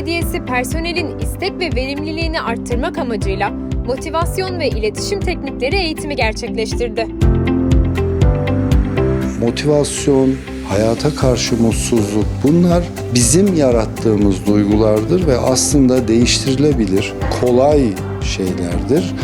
Belediyesi personelin istek ve verimliliğini arttırmak amacıyla motivasyon ve iletişim teknikleri eğitimi gerçekleştirdi. motivasyon, hayata karşı mutsuzluk bunlar bizim yarattığımız duygulardır ve aslında değiştirilebilir, kolay şeylerdir.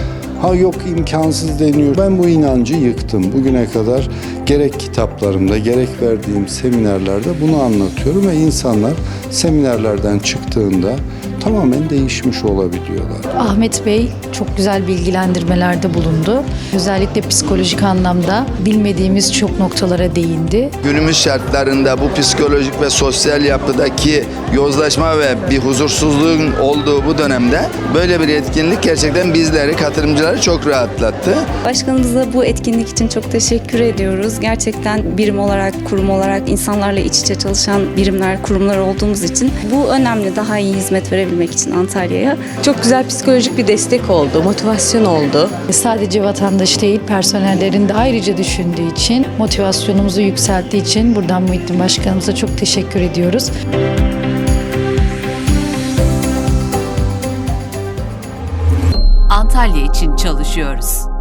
Ha yok imkansız deniyor. Ben bu inancı yıktım. Bugüne kadar gerek kitaplarımda gerek verdiğim seminerlerde bunu anlatıyorum ve insanlar seminerlerden çıktığında tamamen değişmiş olabiliyorlar. Ahmet Bey çok güzel bilgilendirmelerde bulundu. Özellikle psikolojik anlamda bilmediğimiz çok noktalara değindi. Günümüz şartlarında bu psikolojik ve sosyal yapıdaki yozlaşma ve bir huzursuzluğun olduğu bu dönemde böyle bir etkinlik gerçekten bizleri, katılımcıları çok rahatlattı. Başkanımıza bu etkinlik için çok teşekkür ediyoruz. Gerçekten birim olarak, kurum olarak insanlarla iç içe çalışan birimler, kurumlar olduğumuz için bu önemli. Daha iyi hizmet verebilmek için Antalya'ya. Çok güzel psikolojik bir destek oldu, motivasyon oldu. Sadece vatandaş değil personellerin de ayrıca düşündüğü için, motivasyonumuzu yükselttiği için buradan Muhittin Başkanımıza çok teşekkür ediyoruz. Antalya için çalışıyoruz.